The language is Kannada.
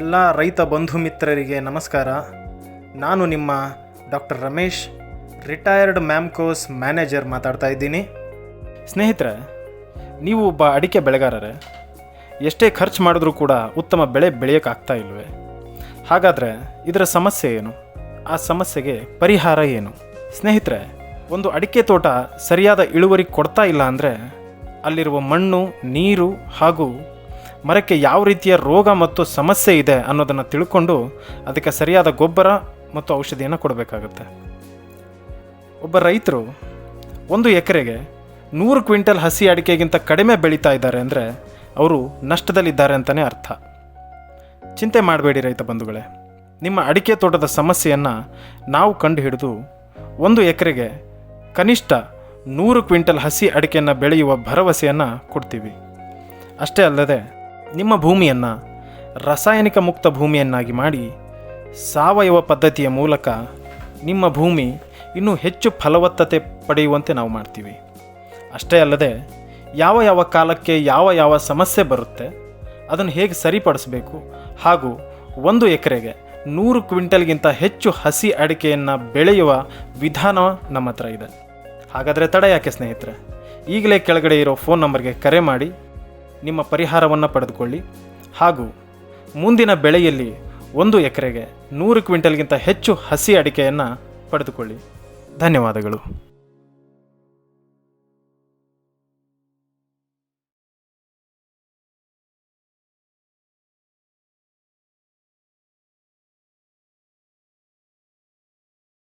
ಎಲ್ಲ ರೈತ ಬಂಧು ಮಿತ್ರರಿಗೆ ನಮಸ್ಕಾರ. ನಾನು ನಿಮ್ಮ doctor Ramesh, retired MAMCOS manager ಮಾತಾಡ್ತಾ ಇದ್ದೀನಿ. ಸ್ನೇಹಿತರೆ, ನೀವು ಒಬ್ಬ ಅಡಿಕೆ ಬೆಳೆಗಾರರೇ. ಎಷ್ಟೇ ಖರ್ಚು ಮಾಡಿದ್ರೂ ಕೂಡ ಉತ್ತಮ ಬೆಳೆ ಬೆಳೆಯೋಕ್ಕಾಗ್ತಾ ಇಲ್ವೇ? ಹಾಗಾದರೆ ಇದರ ಸಮಸ್ಯೆ ಏನು? ಆ ಸಮಸ್ಯೆಗೆ ಪರಿಹಾರ ಏನು? ಸ್ನೇಹಿತರೆ, ಒಂದು ಅಡಿಕೆ ತೋಟ ಸರಿಯಾದ ಇಳುವರಿ ಕೊಡ್ತಾ ಇಲ್ಲ ಅಂದರೆ ಅಲ್ಲಿರುವ ಮಣ್ಣು, ನೀರು ಹಾಗೂ ಮರಕ್ಕೆ ಯಾವ ರೀತಿಯ ರೋಗ ಮತ್ತು ಸಮಸ್ಯೆ ಇದೆ ಅನ್ನೋದನ್ನು ತಿಳ್ಕೊಂಡು ಅದಕ್ಕೆ ಸರಿಯಾದ ಗೊಬ್ಬರ ಮತ್ತು ಔಷಧಿಯನ್ನು ಕೊಡಬೇಕಾಗುತ್ತೆ. ಒಬ್ಬ ರೈತರು ಒಂದು ಎಕರೆಗೆ ನೂರು ಕ್ವಿಂಟಲ್ ಹಸಿ ಅಡಿಕೆಗಿಂತ ಕಡಿಮೆ ಬೆಳೀತಾ ಇದ್ದಾರೆ ಅಂದರೆ ಅವರು ನಷ್ಟದಲ್ಲಿದ್ದಾರೆ ಅಂತಲೇ ಅರ್ಥ. ಚಿಂತೆ ಮಾಡಬೇಡಿ ರೈತ ಬಂಧುಗಳೇ. ನಿಮ್ಮ ಅಡಿಕೆ ತೋಟದ ಸಮಸ್ಯೆಯನ್ನು ನಾವು ಕಂಡುಹಿಡಿದು ಒಂದು ಎಕರೆಗೆ ಕನಿಷ್ಠ ನೂರು ಕ್ವಿಂಟಲ್ ಹಸಿ ಅಡಿಕೆಯನ್ನು ಬೆಳೆಯುವ ಭರವಸೆಯನ್ನು ಕೊಡ್ತೀವಿ. ಅಷ್ಟೇ ಅಲ್ಲದೆ ನಿಮ್ಮ ಭೂಮಿಯನ್ನು ರಾಸಾಯನಿಕ ಮುಕ್ತ ಭೂಮಿಯನ್ನಾಗಿ ಮಾಡಿ ಸಾವಯವ ಪದ್ಧತಿಯ ಮೂಲಕ ನಿಮ್ಮ ಭೂಮಿ ಇನ್ನೂ ಹೆಚ್ಚು ಫಲವತ್ತತೆ ಪಡೆಯುವಂತೆ ನಾವು ಮಾಡ್ತೀವಿ. ಅಷ್ಟೇ ಅಲ್ಲದೆ ಯಾವ ಯಾವ ಕಾಲಕ್ಕೆ ಯಾವ ಯಾವ ಸಮಸ್ಯೆ ಬರುತ್ತೆ ಅದನ್ನು ಹೇಗೆ ಸರಿಪಡಿಸಬೇಕು ಹಾಗೂ ಒಂದು ಎಕರೆಗೆ ನೂರು ಕ್ವಿಂಟಲ್ಗಿಂತ ಹೆಚ್ಚು ಹಸಿ ಅಡಿಕೆಯನ್ನು ಬೆಳೆಯುವ ವಿಧಾನ ನಮ್ಮ ಹತ್ರ ಇದೆ. ಹಾಗಾದರೆ ತಡ ಯಾಕೆ ಸ್ನೇಹಿತರೆ? ಈಗಲೇ ಕೆಳಗಡೆ ಇರೋ ಫೋನ್ ನಂಬರ್ಗೆ ಕರೆ ಮಾಡಿ. ನಿಮ್ಮ ಪರಿಹಾರವನ್ನು ಪಡೆದುಕೊಳ್ಳಿ. ಹಾಗೂ ಮುಂದಿನ ಬೆಳೆಯಲ್ಲಿ ಒಂದು ಎಕರೆಗೆ ನೂರು ಕ್ವಿಂಟಲ್ಗಿಂತ ಹೆಚ್ಚು ಹಸಿ ಅಡಿಕೆಯನ್ನು ಪಡೆದುಕೊಳ್ಳಿ. ಧನ್ಯವಾದಗಳು.